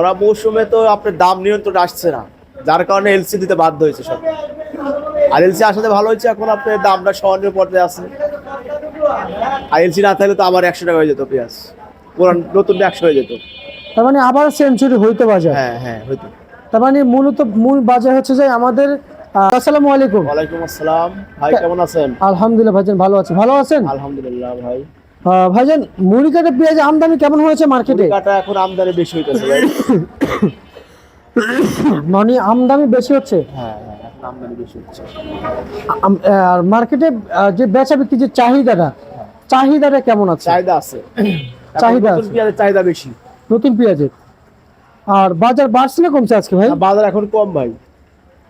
ওরা মৌসুমে তো আপনার দাম নিয়ন্ত্রণ আসছে না। যার কারণে এলসি দিতে বাধ্য হয়েছে সব। আর এলসি আসাতে ভালো হয়েছে এখন আপনার দামটা সহনীয় পর্যায়ে আছে আর এলসি না থাকলে তো আবার একশো টাকা হয়ে যেত পেঁয়াজ। পুরান নতুন একশো হয়ে যেত। তার মানে আবার সেঞ্চুরি হইতে বাজার? হ্যাঁ হ্যাঁ হয়তো তার মানে মূলত মূল বাজার হচ্ছে যে আমাদের আসসালামু আলাইকুম। ওয়ালাইকুম আসসালাম। ভাই কেমন আছেন? আলহামদুলিল্লাহ ভাইজান ভালো আছি ভালো আছেন? আলহামদুলিল্লাহ ভাই। ভাইজান মুড়ি কাটা পেঁয়াজ আমদানি কেমন হয়েছে মার্কেটে কাটা এখন আমদানি বেশি হইতেছে ভাই। মানে আমদানি বেশি হচ্ছে? হ্যাঁ হ্যাঁ আমদানি বেশি হচ্ছে। আর মার্কেটে যে বেচা বিক্রি যে চাহিদাটা চাহিদাটা কেমন আছে? চাহিদা আছে। চাহিদা আছে। পেঁয়াজের চাহিদা বেশি। নতুন পেঁয়াজের। আর বাজার বাড়ছে না কমছে আজকে ভাই? বাজার এখন কম ভাই।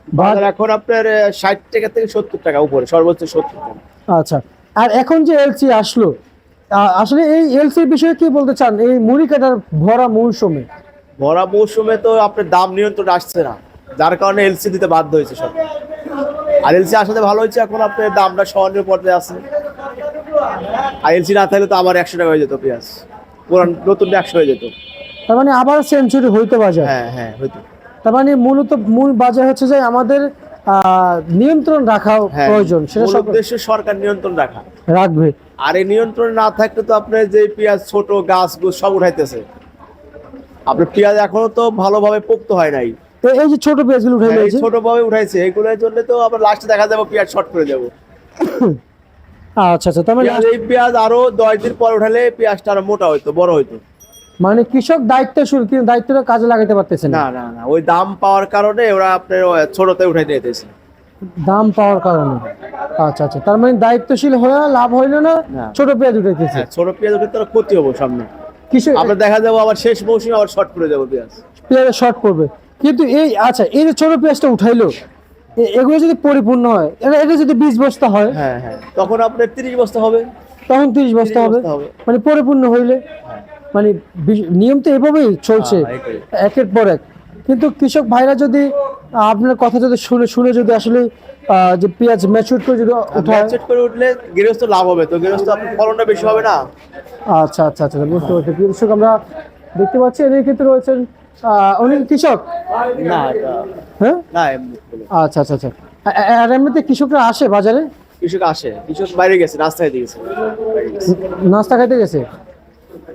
বাজার এখন আপনার ষাট টাকা থেকে সত্তর টাকা উপরে সর্বোচ্চ সত্তর টাকা। আচ্ছা। আর এখন যে এলসি আসলো আসলে এই এলসির বিষয়ে কি বলতে চান? এই মুড়ি কাটার ভরা মৌসুমে? ভরা মৌসুমে তো আপনার দাম নিয়ন্ত্রণ আসছে না। যার কারণে এলসি দিতে বাধ্য হয়েছে সব। আর এলসি আসাতে ভালো হয়েছে এখন আপনার দামটা সহনীয় পর্যায়ে আছে আর এলসি না থাকলে তো আবার একশো টাকা হয়ে যেত পেঁয়াজ। পুরান নতুন একশো হয়ে যেত। তার মানে আবার সেঞ্চুরি হইতে বাজার? হ্যাঁ হ্যাঁ হয়তো তার মানে মূলত মূল বাজার হচ্ছে যে আমাদের নিয়ন্ত্রণ রাখা হ্যাঁ প্রয়োজন সেটা উদ্দেশ্য সরকার নিয়ন্ত্রণ রাখা। রাখবে। আর এই নিয়ন্ত্রণ না থাকলে তো আপনার যে পেঁয়াজ ছোট গাছ সব উঠাইতেছে। আপনার পেঁয়াজ এখনও তো ভালোভাবে পোক্ত হয় নাই। তো এই যে ছোট পেঁয়াজগুলো উঠে হ্যাঁ, নিয়েছে ছোট ভাবে উঠাইছে এগুলোর জন্য তো আবার লাস্টে দেখা যাবে পেঁয়াজ শর্ট করে যাব আচ্ছা আচ্ছা তার মানে এই পেঁয়াজ আরও দশ দিন পর উঠালে পেঁয়াজটা আরও মোটা হইতো বড় হইতো। মানে কৃষক দায়িত্বশীল কিন্তু দায়িত্বটা কাজে লাগাতে পারতেছে না। না না ওই দাম পাওয়ার কারণে ওরা আপনার ছোটতে উঠাই দিতেছে। দাম পাওয়ার কারণে। আচ্ছা আচ্ছা তার মানে দায়িত্বশীল হয়ে লাভ হইল না। ছোট পেঁয়াজ উঠাইতেছে? হ্যাঁ ছোট পেঁয়াজ উঠে তো ক্ষতি হব সামনে। কৃষক আপনার দেখা যাব আবার শেষ মৌসুমে আবার শর্ট করে যাব পেঁয়াজ। পেঁয়াজের শর্ট পড়বে কিন্তু এই আচ্ছা এই যে ছোট পেঁয়াজটা উঠাইলো এগুলো যদি পরিপূর্ণ হয় এটা এটা যদি বিশ বস্তা হয় হ্যাঁ হ্যাঁ তখন আপনার তিরিশ বস্তা হবে। তখন তিরিশ বস্তা হবে। বস্তা হবে। মানে পরিপূর্ণ হইলে। মানে নিয়ম তো এভাবেই চলছে। হ্যাঁ। একের পর এক। কিন্তু কৃষক ভাইরা যদি আপনার কথা যদি শুনে শুনে যদি আসলে যে পেঁয়াজ ম্যাচুর করে যদি ম্যাচেট করে উঠলে গৃহস্থ লাভ হবে তো গৃহস্থ আপনার ফলনটা বেশি হবে না? আচ্ছা আচ্ছা আচ্ছা বুঝতে পারছি। কৃষক আমরা দেখতে পাচ্ছি এদের ক্ষেত্রে রয়েছেন উনি কৃষক? না হ্যাঁ? না আচ্ছা আচ্ছা আচ্ছা। আর এমনিতে কৃষকরা আসে বাজারে? কৃষক আসে। কৃষক বাইরে গেছে রাস্তায় দিয়ে গেছে। নাস্তা খাইতে গেছে?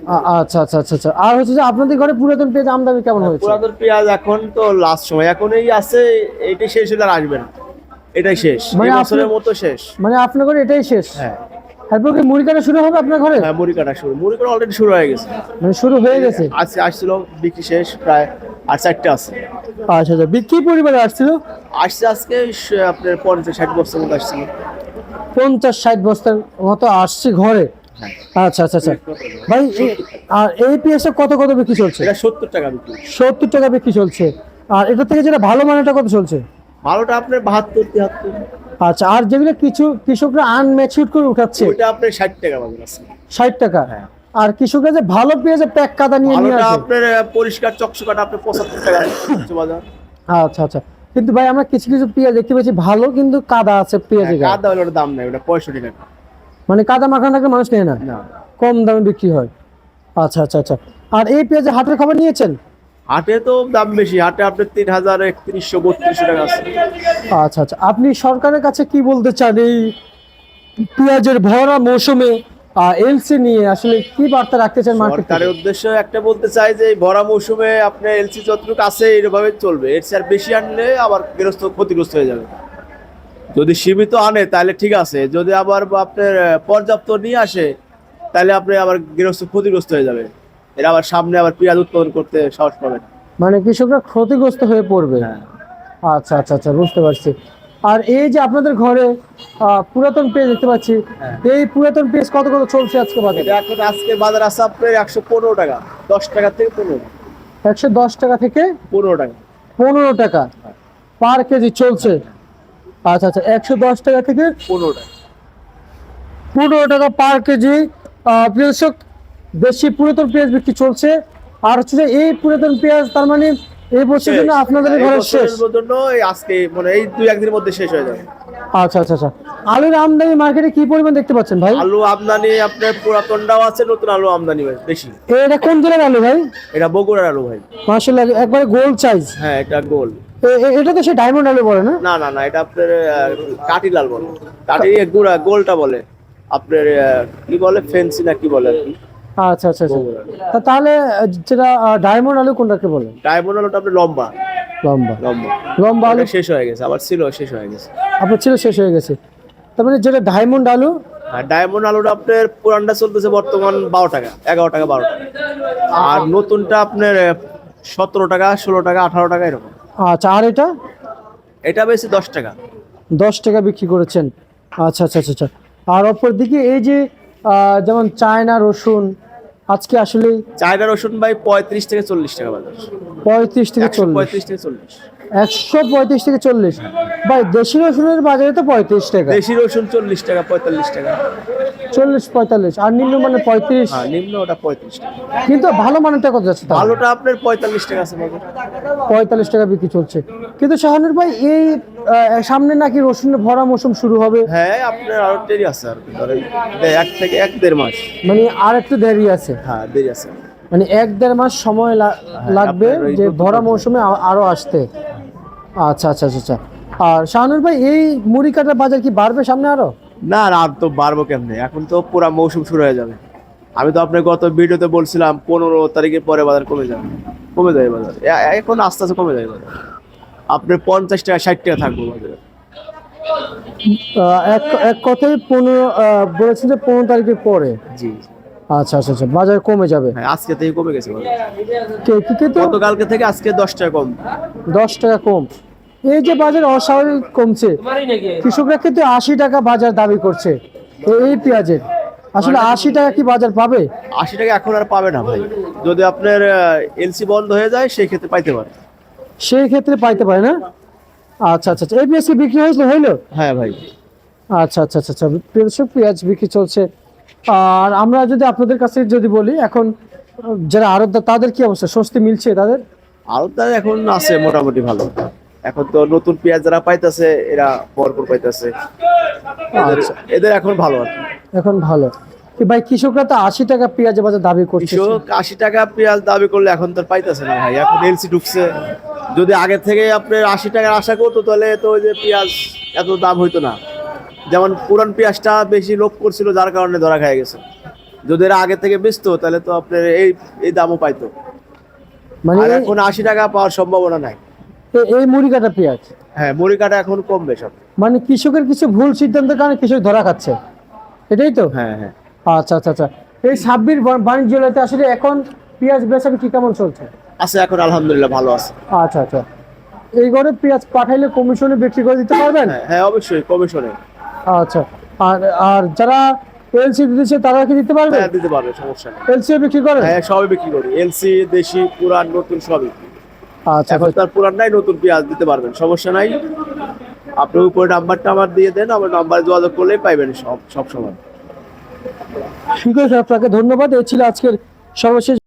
আচ্ছা আচ্ছা আচ্ছা আচ্ছা। আর হচ্ছে যে আপনাদের ঘরে পুরাতন পেঁয়াজ আমদানি কেমন হয়েছে? পুরাতন পেঁয়াজ এখন তো লাস্ট সময়। এখন এই আছে এইটাই শেষ হলে আর আসবে না। এটাই শেষ। মানে বছরের মতো শেষ। মানে আপনার ঘরে এটাই শেষ? হ্যাঁ। কি মুড়ি কাটা শুরু হবে আপনার ঘরে? হ্যাঁ মুড়ি কাটা শুরু। মুড়ি কাটা অলরেডি শুরু হয়ে গেছে। মানে শুরু হয়ে গেছে? আজকে আসছিল বিক্রি শেষ প্রায় আর চারটে আছে। আচ্ছা আচ্ছা বিক্রি আসছিল? আসছে আজকে আপনার পঞ্চাশ ষাট বছর মতো আসছিল। পঞ্চাশ ষাট বস্তার মতো আসছে ঘরে? আচ্ছা আচ্ছা আচ্ছা। ভাই আর এই পেঁয়াজটা কত কত বিক্রি চলছে? এটা সত্তর টাকা বিক্রি। সত্তর টাকা বিক্রি চলছে। আর এটা থেকে যেটা ভালো মানেটা কত চলছে? ভালোটা আপনার বাহাত্তর তিয়াত্তর। আচ্ছা আর যেগুলো কিছু কৃষকরা আনম্যাচিউর করে উঠাচ্ছে ওইটা আপনার ষাট টাকা পাবেন আছে। ষাট টাকা। হ্যাঁ। আর কৃষকরা যে ভালো পেঁয়াজে প্যাক কাদা নিয়ে নিয়ে আসে। আপনার পরিষ্কার চকচকাটা আপনার পঁচাত্তর টাকা বাজার। আচ্ছা আচ্ছা। কিন্তু ভাই আমরা কিছু কিছু পেঁয়াজ দেখতে পাচ্ছি ভালো কিন্তু কাদা আছে পেঁয়াজে কাদা হলে ওটার দাম নেই ওটা পঁয়ষট্টি টাকা। মানে কাদা মাখানো থাকলে মানুষ নেয় না। কম দামে বিক্রি হয়। আচ্ছা আচ্ছা আচ্ছা। আর এই পেঁয়াজের হাটের খবর নিয়েছেন? হাটে তো দাম বেশি। হাটে আপনার তিন হাজার একত্রিশশো বত্রিশশো টাকা আছে। আচ্ছা আচ্ছা। আপনি সরকারের কাছে কি বলতে চান এই পেঁয়াজের ভরা মৌসুমে? এলসি নিয়ে আসলে কি বার্তা রাখতে চান মার্কেট সরকারের উদ্দেশ্য একটা বলতে চাই যে ভরা মৌসুমে আপনার এলসি যতটুকু আছে এইভাবে চলবে। এর চেয়ে আর বেশি আনলে আবার গৃহস্থ ক্ষতিগ্রস্ত হয়ে যাবে। যদি সীমিত আনে তাহলে ঠিক আছে। যদি আবার আপনার পর্যাপ্ত নিয়ে আসে তাহলে আপনি আবার গৃহস্থ ক্ষতিগ্রস্ত হয়ে যাবে। এরা আবার সামনে আবার পেঁয়াজ উৎপাদন করতে সাহস পাবে মানে কৃষকরা ক্ষতিগ্রস্ত হয়ে পড়বে? হ্যাঁ। আচ্ছা আচ্ছা আচ্ছা বুঝতে পারছি। আর এই যে আপনাদের ঘরে পুরাতন পেঁয়াজ দেখতে পাচ্ছি এই পুরাতন পেঁয়াজ কত কত চলছে আজকে বাজারে? এখন আজকে বাজার আছে আপনার একশো পনেরো টাকা দশ টাকা থেকে পনেরো একশো দশ টাকা থেকে পনেরো টাকা। পনেরো টাকা। পার কেজি চলছে। আচ্ছা আচ্ছা একশো দশ টাকা থেকে পনেরো টাকা। পনেরো টাকা পার কেজি আহ, দেশি পুরাতন পেঁয়াজ বিক্রি চলছে। আর হচ্ছে যে এই পুরাতন পেঁয়াজ তার মানে এই বছর জন্য আপনাদের ঘরে শেষ। জন্য আজকে মানে এই দুই একদিনের মধ্যে শেষ হয়ে যাবে। আচ্ছা আচ্ছা আচ্ছা। আলুর আমদানি মার্কেটে কি পরিমাণ দেখতে পাচ্ছেন ভাই? আলু আমদানি আপনার পুরাতনটাও আছে নতুন আলু আমদানি হয় বেশি। এটা কোন জেলার আলু ভাই? এটা বগুড়ার আলু ভাই। মার্শাল্লাহ একবারে গোল সাইজ হ্যাঁ এটা গোল এটা তো সে ডায়মন্ড আলু বলে না? না না না এটা আপনার আহ, কাটিলাল বলে। কাটি গুড়া গোলটা বলে। আপনার কি বলে? ফেন্সি না কি বলে আর কি? আচ্ছা আচ্ছা আচ্ছা। তা তাহলে যেটা ডায়মন্ড আলু কোনটাকে বলে? ডায়মন্ড আলুটা আপনার লম্বা। লম্বা। লম্বা। লম্বা আলু? শেষ হয়ে গেছে আবার ছিল শেষ হয়ে গেছে। আপনার ছিল শেষ হয়ে গেছে। তার মানে যেটা ডায়মন্ড আলু? আর ডায়মন্ড আলুটা আপনার পুরানটা চলতেছে বর্তমান বারো টাকা এগারো টাকা বারো টাকা। আর নতুনটা আপনার সতেরো টাকা ষোলো টাকা আঠারো টাকা এরকম। আচ্ছা আর এটা? এটা বেশি দশ টাকা। দশ টাকা বিক্রি করেছেন। আচ্ছা আচ্ছা আচ্ছা আচ্ছা। আর অপর দিকে এই যে যেমন চায়না রসুন আজকে আসলে চায়না রসুন ভাই পঁয়ত্রিশ থেকে চল্লিশ টাকা বাজার। পঁয়ত্রিশ থেকে চল্লিশ পঁয়ত্রিশ থেকে চল্লিশ। একশো পঁয়ত্রিশ থেকে চল্লিশ। ভাই দেশি রসুনের বাজারে তো পঁয়ত্রিশ টাকা। দেশি রসুন চল্লিশ টাকা পঁয়তাল্লিশ টাকা। চল্লিশ পঁয়তাল্লিশ। আর নিম্ন মানে পঁয়ত্রিশ। হ্যাঁ নিম্ন ওটা পঁয়ত্রিশ টাকা। কিন্তু ভালো মানেরটা কত যাচ্ছে ভালোটা আপনার পঁয়তাল্লিশ টাকা আছে পঁয়তাল্লিশ টাকা বিক্রি চলছে। কিন্তু শাহানুর ভাই এই সামনে নাকি রসুনের ভরা মৌসুম শুরু হবে? হ্যাঁ আপনার আরও দেরি আছে আর এক থেকে এক দেড় মাস। মানে আর একটু দেরি আছে। হ্যাঁ দেরি আছে। মানে এক দেড় মাস সময় লা- লাগবে যে ভরা মৌসুমে আরও আসতে। আচ্ছা আচ্ছা আচ্ছা আচ্ছা। আর শাহানুর ভাই এই মুড়ি কাটার বাজার কি বাড়বে সামনে আরও? না না আর তো বাড়বো কেমনে? এখন তো পুরো মৌসুম শুরু হয়ে যাবে। আমি তো আপনার গত ভিডিওতে বলছিলাম পনেরো তারিখের পরে বাজার কমে যাবে। কমে যাবে বাজার। এখন আস্তে আস্তে কমে যাবে বাজার। আপনার পঞ্চাশ টাকা ষাট টাকা থাকব বাজারে। এক এক কথায় পনেরো বলেছেন যে পনেরো তারিখের পরে। জি। আচ্ছা আচ্ছা আচ্ছা বাজার কমে যাবে। হ্যাঁ আজকে থেকে কমে গেছে বাজার। কে- কি- কিন্তু গতকালকে থেকে আজকে দশ টাকা কম। দশ টাকা কম। এই যে বাজার অস্বাভাবিক কমছে কৃষকরা কিন্তু আশি টাকা বাজার দাবি করছে এই পেঁয়াজের। আসলে আশি টাকা কি বাজার পাবে? আশি টাকা এখন আর পাবে না ভাই। যদি আপনার এলসি বন্ধ হয়ে যায় সেই ক্ষেত্রে পাইতে পারে। সেই ক্ষেত্রে পাইতে পারে না? আচ্ছা আচ্ছা আচ্ছা এই পেঁয়াজ কি বিক্রি হয়েছিল হইল? হ্যাঁ ভাই। আচ্ছা আচ্ছা আচ্ছা আচ্ছা পেঁয়াজ বিক্রি চলছে। আর আমরা যদি আপনাদের কাছে যদি বলি এখন যারা আরবদার তাদের কি অবস্থা? স্বস্তি মিলছে তাদের? আরও তার এখন আছে মোটামুটি ভালো। এখন তো নতুন পেঁয়াজ যারা পাইতেছে এরা ভরপুর পাইতেছে। এদের আচ্ছা। এখন ভালো আর এখন ভালো। ভাই কৃষকরা তো আশি টাকা পেঁয়াজ বাজার দাবি করছে কৃষক আশি টাকা পেঁয়াজ দাবি করলে এখন তো পাইতেছে না ভাই। এখন এলসি ঢুকছে। যদি আগে থেকে আপনার আশি টাকার আশা করতো তাহলে তো ওই যে পেঁয়াজ এত দাম হইতো না। যেমন পুরান পেঁয়াজটা বেশি লোভ করছিল যার কারণে ধরা খায় গেছে। যদি এরা আগে থেকে বেচতো তাহলে তো আপনার এই এই দামও পাইতো। মানে এখন আশি টাকা পাওয়ার সম্ভাবনা নাই। এই মুড়ি কাটা পেঁয়াজ? হ্যাঁ মুড়ি কাটা এখন কমবে সব। মানে কৃষকের কিছু ভুল সিদ্ধান্তের কারণে কৃষক ধরা খাচ্ছে? এটাই তো? হ্যাঁ হ্যাঁ। আচ্ছা আচ্ছা আচ্ছা। এই সাব্বির বাণিজ্য মেলাতে আসলে এখন পেঁয়াজ বেচা কি কেমন চলছে? আছে এখন আলহামদুলিল্লাহ ভালো আছে। আচ্ছা আচ্ছা। এই ঘরে পেঁয়াজ পাঠাইলে কমিশনে বিক্রি করে দিতে পারবেন? হ্যাঁ হ্যাঁ অবশ্যই কমিশনে। আচ্ছা। আর আর যারা এলসি দিতেছে তারা কি দিতে পারবে? হ্যাঁ দিতে পারবে সমস্যা নেই। এলসি বিক্রি করে? হ্যাঁ সবই বিক্রি করি। এলসি দেশি পুরান নতুন সবই। আচ্ছা এখন তার পুরান নাই নতুন পেঁয়াজ দিতে পারবেন সমস্যা নাই। আপনি উপরে নাম্বারটা আমার দিয়ে দেন আমার নাম্বারে যোগাযোগ করলেই পাইবেন সব সব সময়। ঠিক আছে আপনাকে ধন্যবাদ। এই ছিল আজকের সর্বশেষ